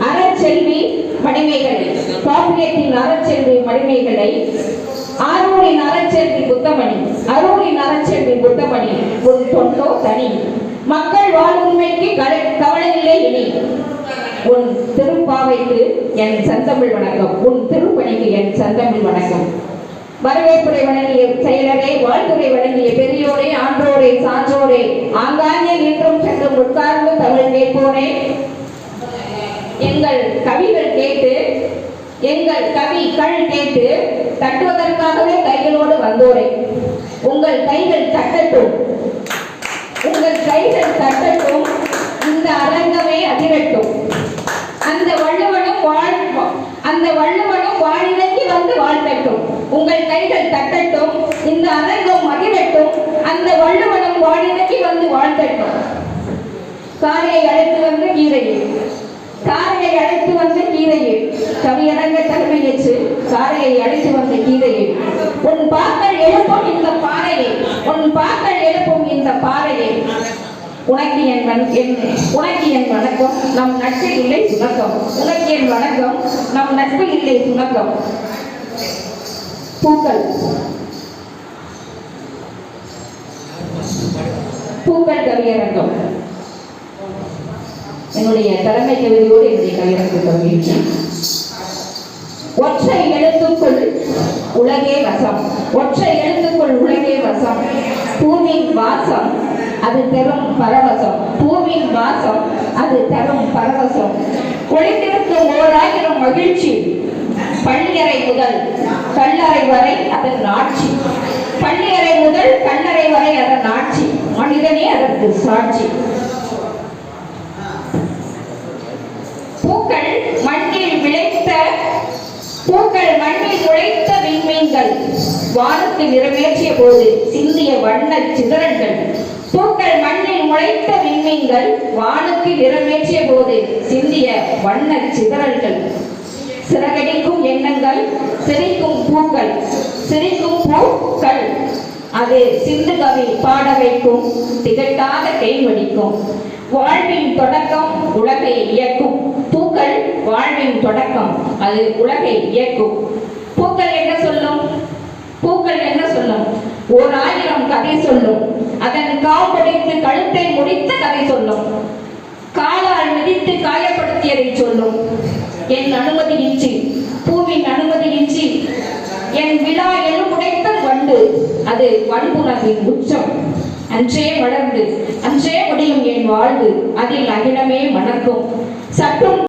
அறச்செல்வி மணிமேகலை காப்பியத்தின் அறச்செல்வி மணிமேகலை ஆரூரின் அறச்செல்வி புத்தமணி அரூரின் அறச்செல்வி புத்தமணி உன் தொண்டோ தனி. மக்கள் வாழ்வுண்மைக்கு கலை- கவலையில்லை இனி. உன் திருப்பாவைக்கு என் சந்தமிழ் வணக்கம். உன் திருப்பணிக்கு என் சந்தமிழ் வணக்கம். வரவேற்புரை வழங்கிய செயலரே வாழ்த்துறை வழங்கிய பெரியோரே ஆன்றோரே சான்றோரே ஆங்காங்கே நின்றும் சென்றும் உட்கார்ந்து தமிழ் கேட்போரே எங்கள் கவிகள் கேட்டு எங்கள் கவிகள் கேட்டு தட்டுவதற்காகவே கைகளோடு வந்தோரை. உங்கள் கைகள் தட்டட்டும். உங்கள் கைகள் தட்டட்டும். இந்த அரங்கமே அதிரட்டும். அந்த வள்ளுவனும் வாழ் அந்த வள்ளுவனும் வாழிறங்கி வந்து வாழ்த்தட்டும் உங்கள் கைகள் தட்டட்டும். இந்த அரங்கம் அதிரட்டும் அந்த வள்ளுவனும் வாழிறங்கி வந்து வாழ்த்தட்டும் காரையை அழைத்து வந்து கீரையே சாரையை அழைத்து வந்த கவி கவியரங்க தலைமையேற்று சாரையை அழைத்து வந்த கீரையே உன் பாக்கள் எழுப்பும் இந்த பாறையே உன் பாக்கள் எழுப்பும் இந்த பாறையே. உனக்கு என் வண- என் உனக்கு என் வணக்கம் நம் நட்பு இல்லை சுணக்கம் உனக்கு என் வணக்கம் நம் நட்பு இல்லை சுணக்கம் பூக்கள். பூக்கள் கவியரங்கம். என்னுடைய தலைமை தகுதியோடு என்னுடைய கையெழுத்து தொடங்கியிருக்கேன் ஒற்றை எழுத்துக்குள் உலகே வசம். ஒற்றை எழுத்துக்குள் உலகே வசம். பூவின் வாசம் அது தரும் பரவசம். பூவின் வாசம் அது தரும் பரவசம். ஒளிந்திருக்கும் ஓராயிரம் மகிழ்ச்சி பள்ளியறை முதல் கல்லறை வரை அதன் ஆட்சி. பள்ளியறை முதல் கல்லறை வரை அதன் ஆட்சி. மனிதனே அதற்கு சாட்சி பூக்கள் மண்ணில் விளைத்த பூக்கள் மண்ணில் உழைத்த விண்மீன்கள். வானத்தை நிறைவேற்றிய போது சிந்திய வண்ண சிதறல்கள். பூக்கள் மண்ணில் முளைத்த விண்மீன்கள். வானுக்கு நிறைவேற்றிய போது சிந்திய வண்ண சிதறல்கள். சிறகடிக்கும் எண்ணங்கள் சிரிக்கும் பூக்கள் சிரிக்கும் பூக்கள். அது சிந்து கவி பாட வைக்கும் திகட்டாத தேய்வடிக்கும் வாழ்வின் தொடக்கம் உலகை இயக்கும். வாழ்வின் தொடக்கம். அது உலகை இயக்கும். பூக்கள் என்ன சொல்லும்? பூக்கள் என்ன சொல்லும்? ஓர் ஆயிரம் கதை சொல்லும். அதன் காம்படித்து கழுத்தை முடித்த கதை சொல்லும். காலால் மிதித்து காயப்படுத்தியதை சொல்லும். என் அனுமதி இன்றி பூவின் அனுமதியின்றி என் விழா எழுமுடைத்த வண்டு. அது வன்புணர்வின் உச்சம். அன்றே வளர்ந்து அன்றே முடியும் என் வாழ்வு. அதில் அகிலமே மணக்கும். சற்றும்